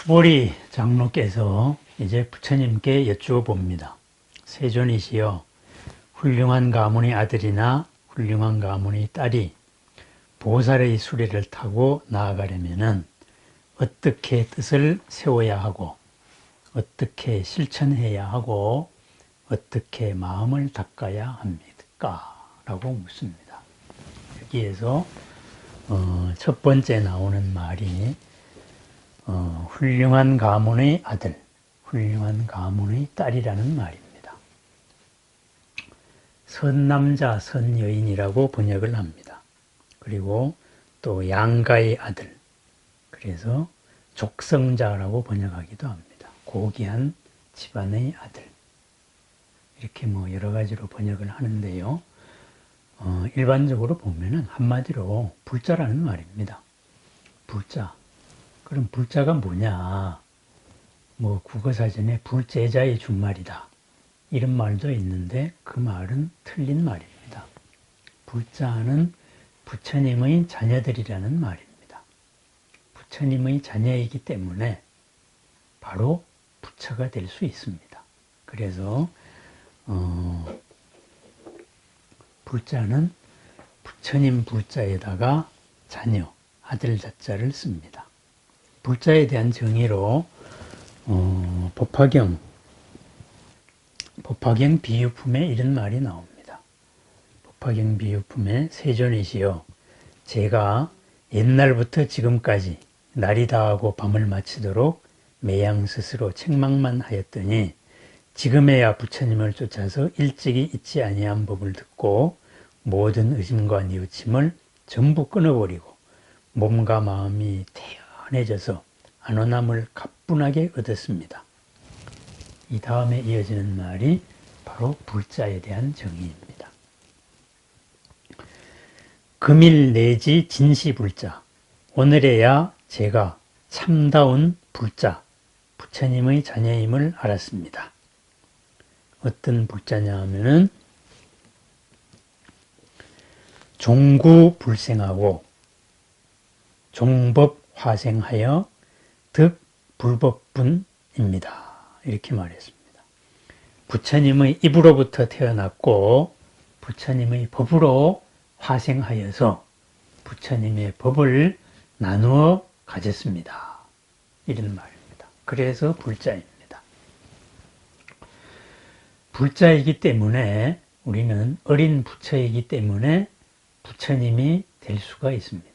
수보리 장로께서 이제 부처님께 여쭈어 봅니다. 세존이시여 훌륭한 가문의 아들이나 훌륭한 가문의 딸이 보살의 수레를 타고 나아가려면은 어떻게 뜻을 세워야 하고 어떻게 실천해야 하고 어떻게 마음을 닦아야 합니까? 라고 묻습니다. 여기에서 어, 첫 번째 나오는 말이 어, 훌륭한 가문의 아들, 훌륭한 가문의 딸이라는 말입니다. 선남자, 선여인이라고 번역을 합니다. 그리고 또 양가의 아들, 그래서 족성자라고 번역하기도 합니다. 고귀한 집안의 아들. 이렇게 뭐 여러 가지로 번역을 하는데요. 어, 일반적으로 보면은 한마디로 불자라는 말입니다. 불자. 그럼 불자가 뭐냐? 뭐 국어사전에 불제자의 준말이다. 이런 말도 있는데 그 말은 틀린 말입니다. 불자는 부처님의 자녀들이라는 말입니다. 부처님의 자녀이기 때문에 바로 부처가 될 수 있습니다. 그래서 어, 불자는 부처님 불자에다가 자녀, 아들 자자를 씁니다. 불자에 대한 정의로 어, 법화경 법화경 비유품에 이런 말이 나옵니다. 법화경 비유품에 세존이시여 제가 옛날부터 지금까지 날이 다하고 밤을 마치도록 매양 스스로 책망만 하였더니 지금에야 부처님을 쫓아서 일찍이 잊지 아니한 법을 듣고 모든 의심과 뉘우침을 전부 끊어버리고 몸과 마음이 태연 해져서 안온함을 가뿐하게 얻었습니다. 이 다음에 이어지는 말이 바로 불자에 대한 정의입니다. 금일 내지 진시불자 오늘에야 제가 참다운 불자 부처님의 자녀임을 알았습니다. 어떤 불자냐 하면은 종구 불생하고 종법 화생하여 득 불법분입니다. 이렇게 말했습니다. 부처님의 입으로부터 태어났고 부처님의 법으로 화생하여서 부처님의 법을 나누어 가졌습니다. 이런 말입니다. 그래서 불자입니다. 불자이기 때문에 우리는 어린 부처이기 때문에 부처님이 될 수가 있습니다.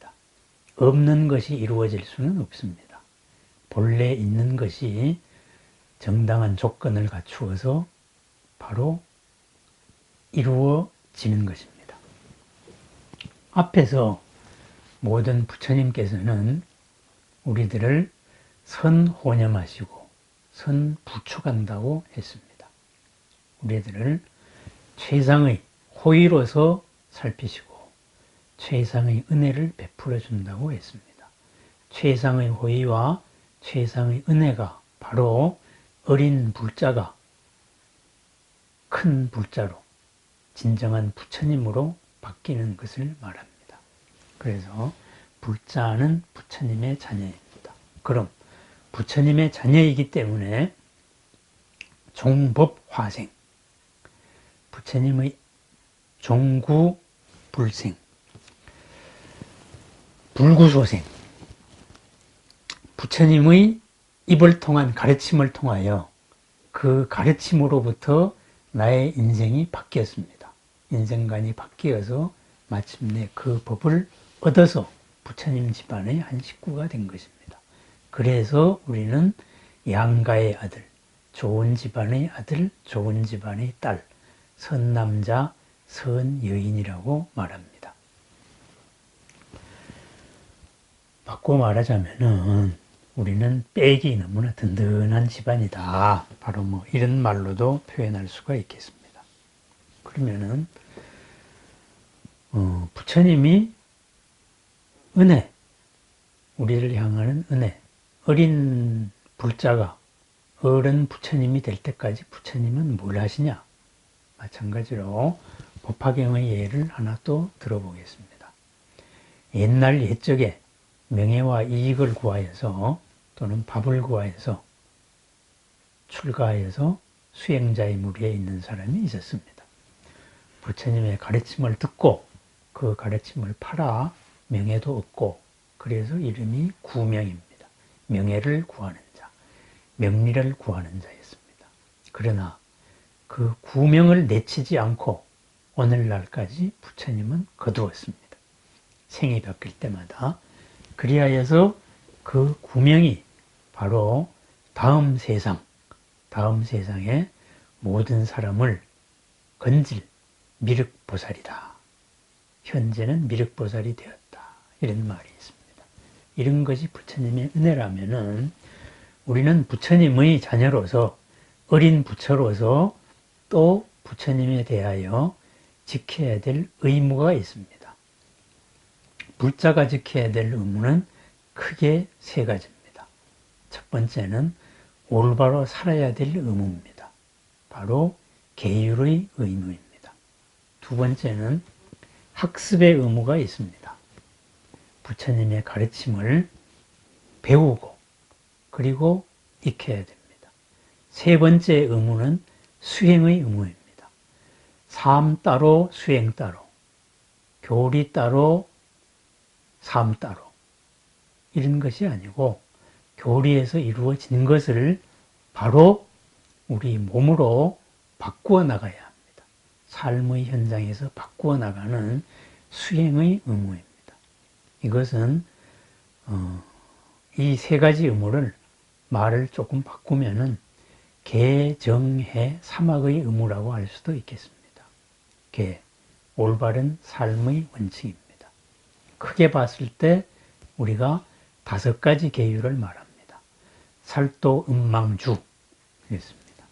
없는 것이 이루어질 수는 없습니다. 본래 있는 것이 정당한 조건을 갖추어서 바로 이루어지는 것입니다. 앞에서 모든 부처님께서는 우리들을 선호념하시고 선부축한다고 했습니다. 우리들을 최상의 호의로서 살피시고 최상의 은혜를 베풀어 준다고 했습니다. 최상의 호의와 최상의 은혜가 바로 어린 불자가 큰 불자로 진정한 부처님으로 바뀌는 것을 말합니다. 그래서 불자는 부처님의 자녀입니다. 그럼 부처님의 자녀이기 때문에 종법화생, 부처님의 종구 불생, 불구소생, 부처님의 입을 통한 가르침을 통하여 그 가르침으로부터 나의 인생이 바뀌었습니다. 인생관이 바뀌어서 마침내 그 법을 얻어서 부처님 집안의 한 식구가 된 것입니다. 그래서 우리는 양가의 아들, 좋은 집안의 아들, 좋은 집안의 딸, 선남자, 선여인이라고 말합니다. 바꿔 말하자면은 우리는 빽이 너무나 든든한 집안이다. 바로 뭐 이런 말로도 표현할 수가 있겠습니다. 그러면은 어, 부처님이 은혜, 우리를 향하는 은혜, 어린 불자가 어른 부처님이 될 때까지 부처님은 뭘 하시냐? 마찬가지로 법화경의 예를 하나 또 들어보겠습니다. 옛날 옛적에 명예와 이익을 구하여서 또는 밥을 구하여서 출가해서 수행자의 무리에 있는 사람이 있었습니다. 부처님의 가르침을 듣고 그 가르침을 팔아 명예도 얻고 그래서 이름이 구명입니다. 명예를 구하는 자, 명리를 구하는 자였습니다. 그러나 그 구명을 내치지 않고 오늘날까지 부처님은 거두었습니다. 생이 바뀔 때마다 그리하여서 그 구명이 바로 다음 세상, 다음 세상의 모든 사람을 건질 미륵보살이다. 현재는 미륵보살이 되었다. 이런 말이 있습니다. 이런 것이 부처님의 은혜라면은 우리는 부처님의 자녀로서 어린 부처로서 또 부처님에 대하여 지켜야 될 의무가 있습니다. 불자가 지켜야 될 의무는 크게 세 가지입니다. 첫 번째는 올바로 살아야 될 의무입니다. 바로 계율의 의무입니다. 두 번째는 학습의 의무가 있습니다. 부처님의 가르침을 배우고 그리고 익혀야 됩니다. 세 번째 의무는 수행의 의무입니다. 삶 따로 수행 따로 교리 따로 삶 따로 이런 것이 아니고 교리에서 이루어진 것을 바로 우리 몸으로 바꾸어 나가야 합니다. 삶의 현장에서 바꾸어 나가는 수행의 의무입니다. 이것은 어, 이 세 가지 의무를 말을 조금 바꾸면은 개정해 사막의 의무라고 할 수도 있겠습니다. 개 올바른 삶의 원칙입니다. 크게 봤을 때 우리가 다섯 가지 계율을 말합니다. 살도 음망주 였습니다.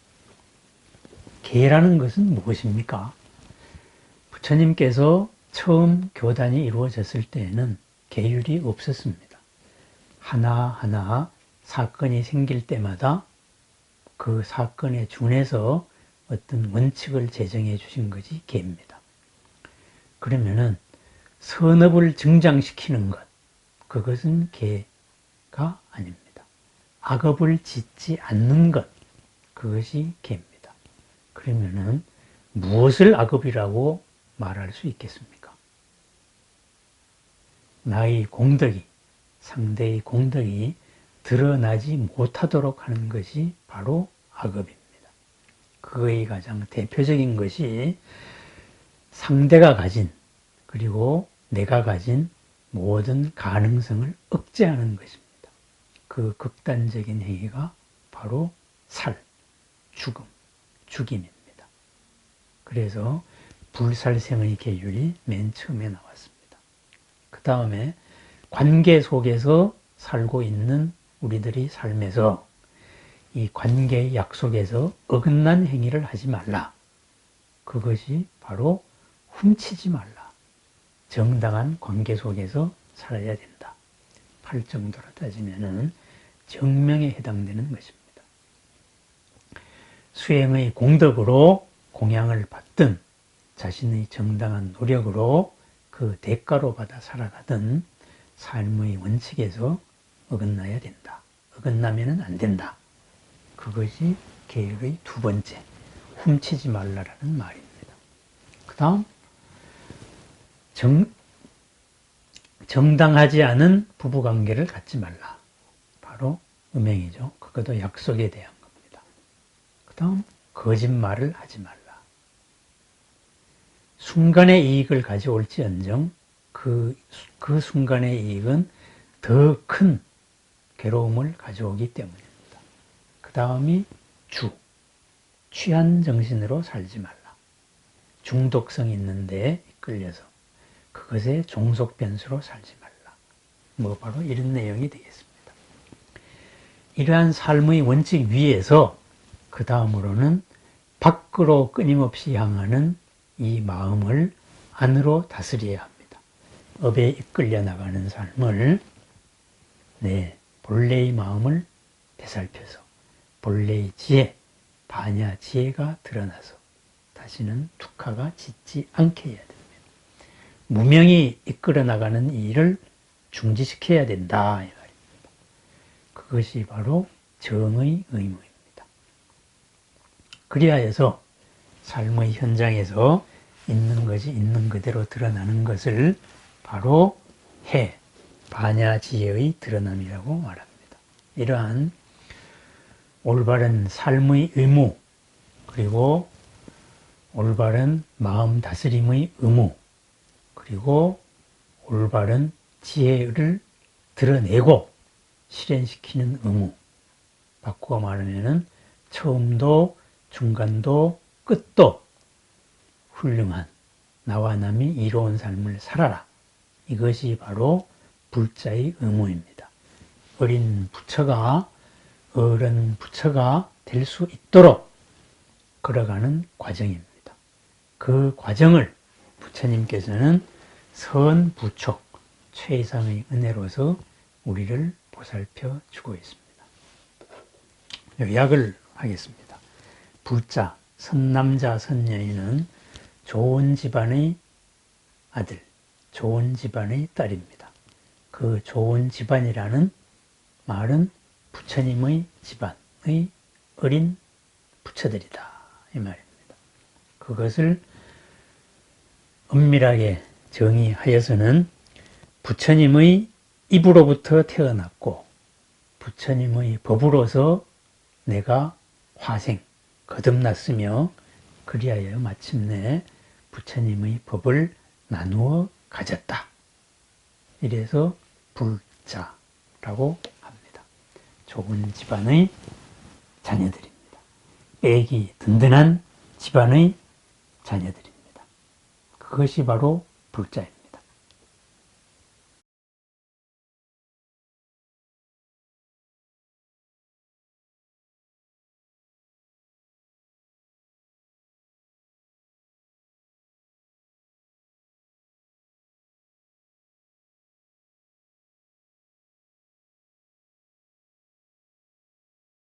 계라는 것은 무엇입니까? 부처님께서 처음 교단이 이루어졌을 때에는 계율이 없었습니다. 하나하나 사건이 생길 때마다 그 사건에 준해서 어떤 원칙을 제정해 주신 것이 계입니다. 그러면은 선업을 증장시키는 것, 그것은 개가 아닙니다. 악업을 짓지 않는 것, 그것이 개입니다. 그러면은 무엇을 악업이라고 말할 수 있겠습니까? 나의 공덕이, 상대의 공덕이 드러나지 못하도록 하는 것이 바로 악업입니다. 그의 가장 대표적인 것이 상대가 가진 그리고 내가 가진 모든 가능성을 억제하는 것입니다. 그 극단적인 행위가 바로 살, 죽음, 죽임입니다. 그래서 불살생의 계율이 맨 처음에 나왔습니다. 그 다음에 관계 속에서 살고 있는 우리들이 삶에서 이 관계의 약속에서 어긋난 행위를 하지 말라. 그것이 바로 훔치지 말라. 정당한 관계 속에서 살아야 된다. 팔 정도로 따지면은 정명에 해당되는 것입니다. 수행의 공덕으로 공양을 받든 자신의 정당한 노력으로 그 대가로 받아 살아가든 삶의 원칙에서 어긋나야 된다. 어긋나면 안 된다. 그것이 계획의 두 번째, 훔치지 말라라는 말입니다. 그 다음, 정, 정당하지 않은 부부관계를 갖지 말라. 바로 음행이죠. 그것도 약속에 대한 겁니다. 그 다음, 거짓말을 하지 말라. 순간의 이익을 가져올지언정 그, 그 순간의 이익은 더 큰 괴로움을 가져오기 때문입니다. 그 다음이 주. 취한 정신으로 살지 말라. 중독성 있는데 이끌려서 그것에 종속 변수로 살지 말라. 뭐 바로 이런 내용이 되겠습니다. 이러한 삶의 원칙 위에서 그 다음으로는 밖으로 끊임없이 향하는 이 마음을 안으로 다스려야 합니다. 업에 이끌려 나가는 삶을 네, 본래의 마음을 되살펴서 본래의 지혜, 반야 지혜가 드러나서 다시는 투카가 짓지 않게 해야 됩니다. 무명이 이끌어 나가는 일을 중지시켜야 된다. 그것이 바로 정의 의무입니다. 그리하여서 삶의 현장에서 있는 것이 있는 그대로 드러나는 것을 바로 해, 반야지혜의 드러남이라고 말합니다. 이러한 올바른 삶의 의무, 그리고 올바른 마음 다스림의 의무, 그리고 올바른 지혜를 드러내고 실현시키는 의무. 바꾸어 말하면은 처음도 중간도 끝도 훌륭한 나와 남이 이로운 삶을 살아라. 이것이 바로 불자의 의무입니다. 어린 부처가 어른 부처가 될 수 있도록 걸어가는 과정입니다. 그 과정을 부처님께서는 선부촉 최상의 은혜로서 우리를 보살펴 주고 있습니다. 요약을 하겠습니다. 부자, 선남자, 선녀인은 좋은 집안의 아들, 좋은 집안의 딸입니다. 그 좋은 집안이라는 말은 부처님의 집안의 어린 부처들이다. 이 말입니다. 그것을 엄밀하게 정의하여서는 부처님의 입으로부터 태어났고 부처님의 법으로서 내가 화생, 거듭났으며 그리하여 마침내 부처님의 법을 나누어 가졌다. 이래서 불자라고 합니다. 좋은 집안의 자녀들입니다. 애기 든든한 집안의 자녀들입니다. 그것이 바로 불자입니다.